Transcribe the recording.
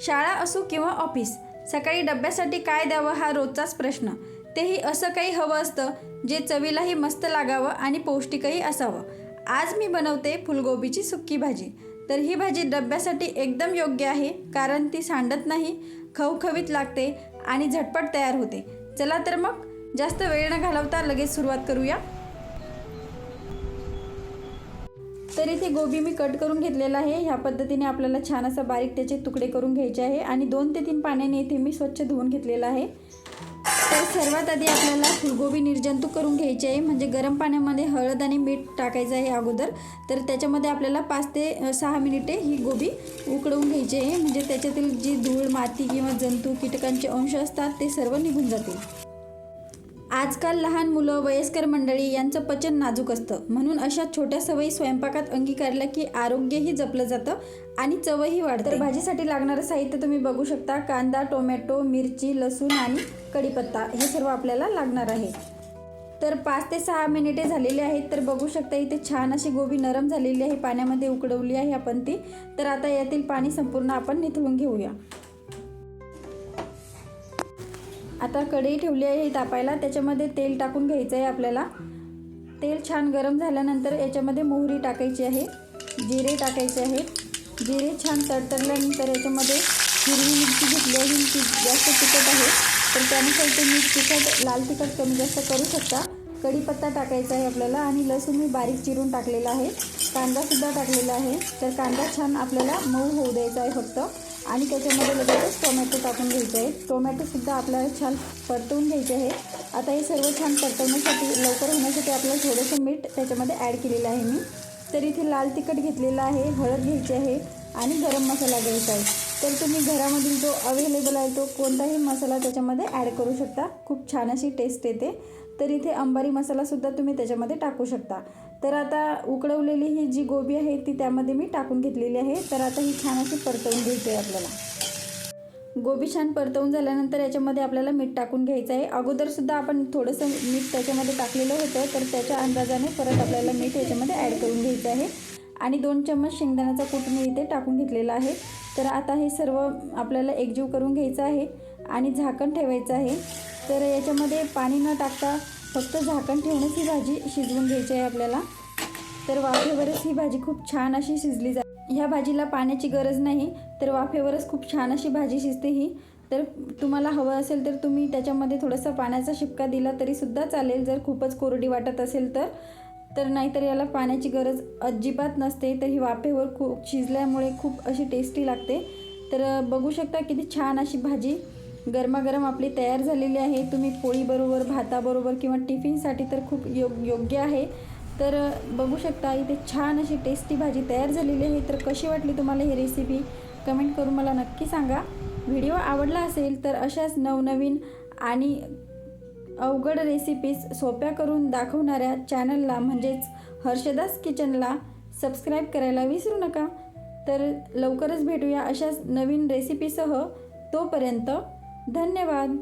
शाळा असो किंवा ऑफिस सकाळी डब्यासाठी काय द्यावं हा रोजचाच प्रश्न. तेही असं काही हवं असतं जे चवीलाही मस्त लागावं आणि पौष्टिकही असावं. आज मी बनवते फुलगोबीची सुक्की भाजी. तर ही भाजी डब्यासाठी एकदम योग्य आहे कारण ती सांडत नाही खवखवीत लागते आणि झटपट तयार होते. चला तर मग जास्त वेळ न घालवता लगेच सुरुवात करूया. तर इथे गोबी मी कट करून घेतलेला आहे. ह्या पद्धतीने आपल्याला छान असा बारीक त्याचे तुकडे करून घ्यायचे आहे आणि दोन ते तीन पाण्याने इथे मी स्वच्छ धुवून घेतलेला आहे. तर सर्वात आधी आपल्याला फुलगोबी निर्जंतुक करून घ्यायची आहे. म्हणजे गरम पाण्यामध्ये हळद आणि मीठ टाकायचं आहे अगोदर. तर त्याच्यामध्ये आपल्याला पाच ते सहा मिनिटे ही गोबी उकडवून घ्यायची आहे. म्हणजे त्याच्यातील जी धूळ माती किंवा जंतू कीटकांचे अंश असतात ते सर्व निघून जातील. आजकाल लहान मुलं वयस्कर मंडळी यांचं पचन नाजूक असतं. म्हणून अशा छोट्या सवयी स्वयंपाकात अंगीकारल्या की आरोग्यही जपलं जातं आणि चवही वाढतं. तर भाजीसाठी लागणारं साहित्य तुम्ही बघू शकता. कांदा टोमॅटो मिरची लसूण आणि कढीपत्ता हे सर्व आपल्याला लागणार आहे. तर पाच ते सहा मिनिटे झालेली आहेत तर बघू शकता इथे छान अशी गोबी नरम झालेली आहे. पाण्यामध्ये उकडवली आहे आपण ती. तर आता यातील पाणी संपूर्ण आपण निथळून घेऊया. आता कढई ठेवली आहे तापायला. त्याच्यामध्ये तेल टाकून घ्यायचं आहे आपल्याला. तेल छान गरम झाल्यानंतर याच्यामध्ये मोहरी टाकायची आहे. जिरे टाकायचे आहे जिरे छान तडतडल्यानंतर याच्यामध्ये हिरवी मिरची घेतली आहे. ती जास्त तिखट आहे. तर त्यानुसार तुम्ही तिखट लाल तिखट कमी जास्त करू शकता. कढीपत्ता टाकायचा आहे आपल्याला आणि लसूण मी बारीक चिरून टाकलेला आहे. कांदासुद्धा टाकलेला आहे. तर कांदा छान आपल्याला मऊ होऊ द्यायचा आहे फक्त. आणि त्याच्यामध्ये लगेचच टोमॅटो टाकून घ्यायचे आहे टोमॅटोसुद्धा आपल्याला छान परतवून घ्यायचे आहे. आता हे सर्व छान परतवण्यासाठी लवकर होण्यासाठी आपल्याला थोडंसं मीठ त्याच्यामध्ये ॲड केलेलं आहे मी. तर इथे लाल तिखट घेतलेलं आहे हळद घ्यायची आहे आणि गरम मसाला घ्यायचा आहे. तर तुम्ही घरामधील जो अवेलेबल आहे तो कोणताही मसाला त्याच्यामध्ये ॲड करू शकता. खूप छान अशी टेस्ट येते. तर इथे अंबारी मसालासुद्धा तुम्ही त्याच्यामध्ये टाकू शकता. तर आता उकडवलेली ही जी गोबी आहे ती त्यामध्ये मी टाकून घेतलेली आहे. तर आता ही छान अशी परतवून घ्यायची आहे आपल्याला. गोबी छान परतवून झाल्यानंतर याच्यामध्ये आपल्याला मीठ टाकून घ्यायचं आहे. अगोदरसुद्धा आपण थोडंसं मीठ त्याच्यामध्ये टाकलेलं होतं तर त्याच्या अंदाजाने परत आपल्याला मीठ याच्यामध्ये ॲड करून घ्यायचं आहे. आणि दोन चम्मच शेंगदाण्याचा कूट मी इथे टाकून घेतलेला आहे. तर आता हे सर्व आपल्याला एकजीव करून घ्यायचं आहे आणि झाकण ठेवायचं आहे. तर याच्यामध्ये पाणी न टाकता फक्त झाकण ठेवूनच ही भाजी शिजवून घ्यायची आहे आपल्याला. तर वाफेवरच ही भाजी खूप छान अशी शिजली जा ह्या भाजीला पाण्याची गरज नाही. तर वाफेवरच खूप छान अशी भाजी शिजते ही. तर तुम्हाला हवं असेल तर तुम्ही त्याच्यामध्ये थोडासा पाण्याचा शिपका दिला तरीसुद्धा चालेल. जर खूपच कोरडी वाटत असेल तर. तर नाहीतर याला पाण्याची गरज अजिबात नसते. तर ही वाफेवर खूप शिजल्यामुळे खूप अशी टेस्टी लागते. तर बघू शकता किती छान अशी भाजी गरमागरम आपली तयार झालेली आहे. तुम्ही पोळीबरोबर भाताबरोबर किंवा टिफिनसाठी तर खूप योग योग्य आहे. तर बघू शकता इथे छान अशी टेस्टी भाजी तयार झालेली आहे. तर कशी वाटली तुम्हाला ही रेसिपी कमेंट करून मला नक्की सांगा. व्हिडिओ आवडला असेल तर अशाच नवनवीन आणि अवघड रेसिपीज सोप्या करून दाखवणाऱ्या चॅनलला म्हणजेच हर्षदास किचनला सबस्क्राईब करायला विसरू नका. तर लवकरच भेटूया अशाच नवीन रेसिपीसह तोपर्यंत धन्यवाद.